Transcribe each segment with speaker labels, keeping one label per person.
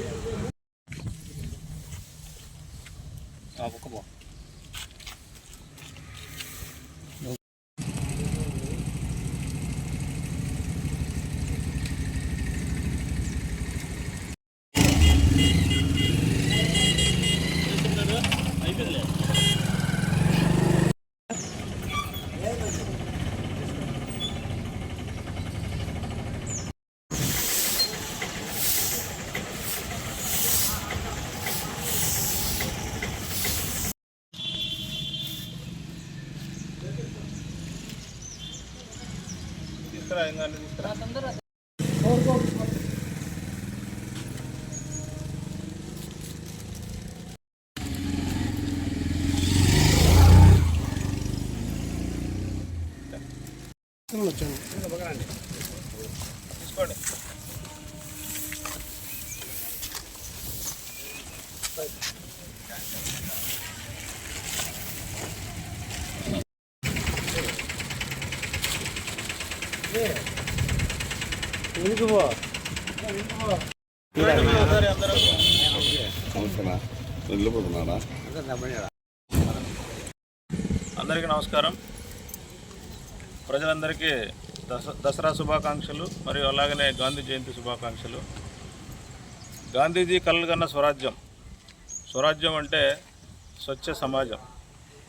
Speaker 1: Yeah. తీసుకురా ఇంకా తీసుకురా తీసుకోండి ఒకసారి అందరికీ నమస్కారం. ప్రజలందరికీ దస దసరా శుభాకాంక్షలు మరియు అలాగనే గాంధీ జయంతి శుభాకాంక్షలు. గాంధీజీ కలలుగన్న స్వరాజ్యం. స్వరాజ్యం అంటే స్వచ్ఛ సమాజం.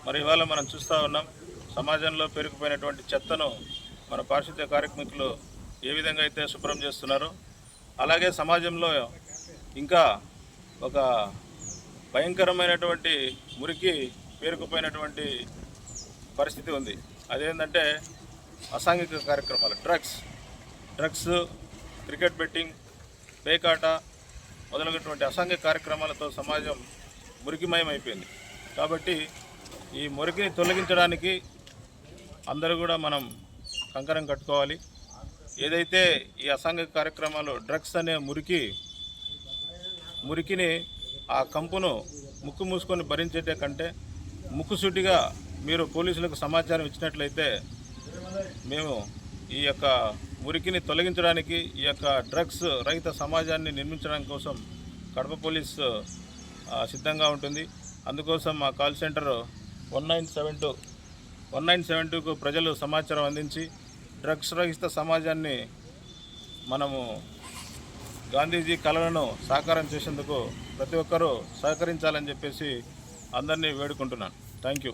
Speaker 1: మరి ఇవాళ మనం చూస్తూ ఉన్నాం సమాజంలో పెరిగిపోయినటువంటి చెత్తను మన పారిశుద్ధ్య కార్యక్రమికులు ఏ విధంగా అయితే శుభ్రం చేస్తున్నారో. అలాగే సమాజంలో ఇంకా ఒక భయంకరమైనటువంటి మురికి పేరుకుపోయినటువంటి పరిస్థితి ఉంది. అదేంటంటే అసాంఘిక కార్యక్రమాలు డ్రగ్స్ డ్రగ్స్ క్రికెట్ బెట్టింగ్ పేకాట మొదలైనటువంటి అసాంఘిక కార్యక్రమాలతో సమాజం మురికిమయం అయిపోయింది కాబట్టి ఈ మురికిని తొలగించడానికి అందరూ కూడా మనం కంకరం కట్టుకోవాలి. ఏదైతే ఈ అసాంఘిక కార్యక్రమాలు డ్రగ్స్ అనే మురికి మురికిని ఆ కంపును ముక్కు మూసుకొని భరించేటే కంటే ముక్కుసూటిగా మీరు పోలీసులకు సమాచారం ఇచ్చినట్లయితే మేము ఈ యొక్క మురికిని తొలగించడానికి ఈ యొక్క డ్రగ్స్ రహిత సమాజాన్ని నిర్మించడం కోసం కడప పోలీస్ సిద్ధంగా ఉంటుంది. అందుకోసం మా call centre one nine seven two one nine seven టూకు ప్రజలు సమాచారం అందించి డ్రగ్స్ రహిత సమాజాన్ని మనము గాంధీజీ కళలను సాకారం చేసేందుకు ప్రతి ఒక్కరూ సహకరించాలని చెప్పేసి అందరినీ వేడుకుంటున్నాను. Thank you.